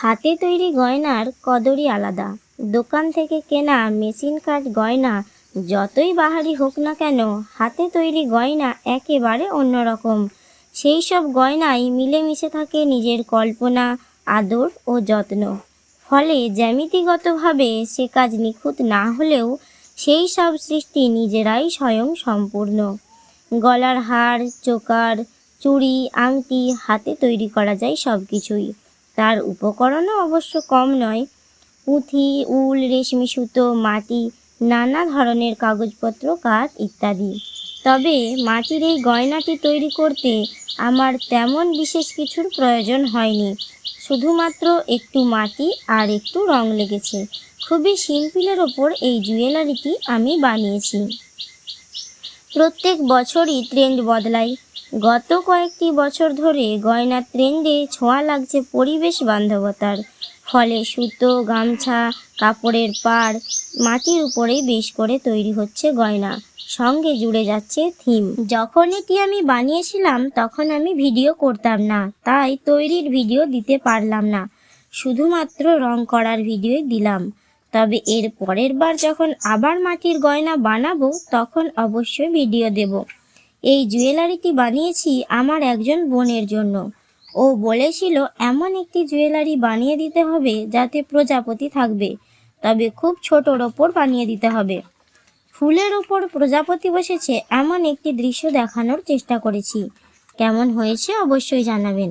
হাতে তৈরি গয়নার কদরই আলাদা। দোকান থেকে কেনা মেশিন কাট গয়না যতই বাহারি হোক না কেন, হাতে তৈরি গয়না একেবারে অন্যরকম। সেই সব গয়নাই মিলেমিশে থাকে নিজের কল্পনা, আদর ও যত্ন। ফলে জ্যামিতিগতভাবে সে কাজ নিখুঁত না হলেও সেই সব সৃষ্টি নিজেরাই স্বয়ং সম্পূর্ণ। গলার হার, চোকার, চুড়ি, আংটি হাতে তৈরি করা যায় সব কিছুই তার উপকরণও অবশ্য কম নয়। পুঁথি, উল, রেশমি, সুতো, মাটি, নানা ধরনের কাগজপত্র, কাঠ ইত্যাদি। তবে মাটির এই গয়নাটি তৈরি করতে আমার তেমন বিশেষ কিছুর প্রয়োজন হয়নি। শুধুমাত্র একটু মাটি আর একটু রং লেগেছে। খুবই সিম্পলের ওপর এই জুয়েলারিটি আমি বানিয়েছি। প্রত্যেক বছরই ট্রেন্ড বদলায়। গত কয়েকটি বছর ধরে গয়নার ট্রেন্ডে ছোঁয়া লাগছে পরিবেশ বান্ধবতার। ফলে সুতো, গামছা, কাপড়ের পাড় মাটির উপরেই বেশ করে তৈরি হচ্ছে গয়না। সঙ্গে জুড়ে যাচ্ছে থিম যখন এটি আমি বানিয়েছিলাম, তখন আমি ভিডিও করতাম না। তাই তৈরির ভিডিও দিতে পারলাম না। শুধুমাত্র রং করার ভিডিও দিলাম। তবে এর পরের বার যখন আবার মাটির গয়না বানাবো, তখন অবশ্যই ভিডিও দেব। এই জুয়েলারিটি বানিয়েছি আমার একজন বোনের জন্য। ও বলেছিল, এমন একটি জুয়েলারি বানিয়ে দিতে হবে যাতে প্রজাপতি থাকবে। তবে খুব ছোটোর ওপর বানিয়ে দিতে হবে। ফুলের ওপর প্রজাপতি বসেছে, এমন একটি দৃশ্য দেখানোর চেষ্টা করেছি। কেমন হয়েছে অবশ্যই জানাবেন।